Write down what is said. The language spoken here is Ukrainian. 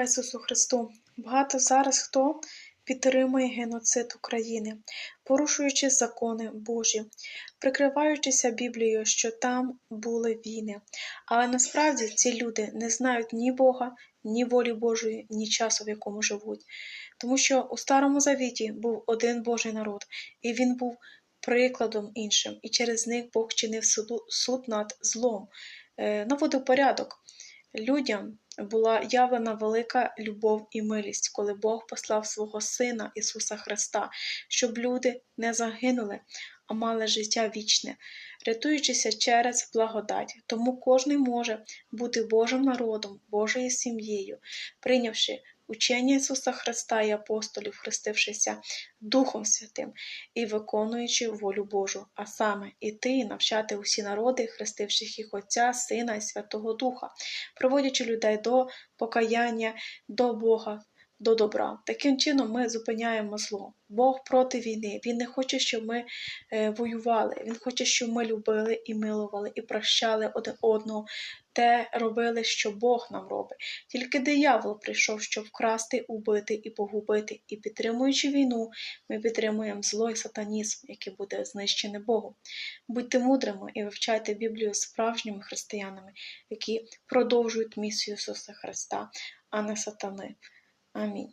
Слава Ісусу Христу! Багато зараз хто підтримує геноцид України, порушуючи закони Божі, прикриваючися Біблією, що там були війни. Але насправді ці люди не знають ні Бога, ні волі Божої, ні часу, в якому живуть. Тому що у Старому Завіті був один Божий народ, і він був прикладом іншим, і через них Бог чинив суд над злом, е, наводив порядок. Людям була явлена велика любов і милість, коли Бог послав свого Сина Ісуса Христа, щоб люди не загинули, а мали життя вічне, рятуючися через благодать. Тому кожен може бути Божим народом, Божою сім'єю, прийнявши учення Ісуса Христа і апостолів, хрестившися Духом Святим і виконуючи волю Божу, а саме іти і навчати усі народи, хрестивших їх Отця, Сина і Святого Духа, проводячи людей до покаяння, до Бога, до добра. Таким чином ми зупиняємо зло. Бог проти війни. Він не хоче, щоб ми е, воювали. Він хоче, щоб ми любили і милували, і прощали один одного, те робили, що Бог нам робить. Тільки диявол прийшов, щоб вкрасти, убити і погубити. І підтримуючи війну, ми підтримуємо зло і сатанізм, який буде знищене Богом. Будьте мудрими і вивчайте Біблію справжніми християнами, які продовжують місію Ісуса Христа, а не сатани. Амінь.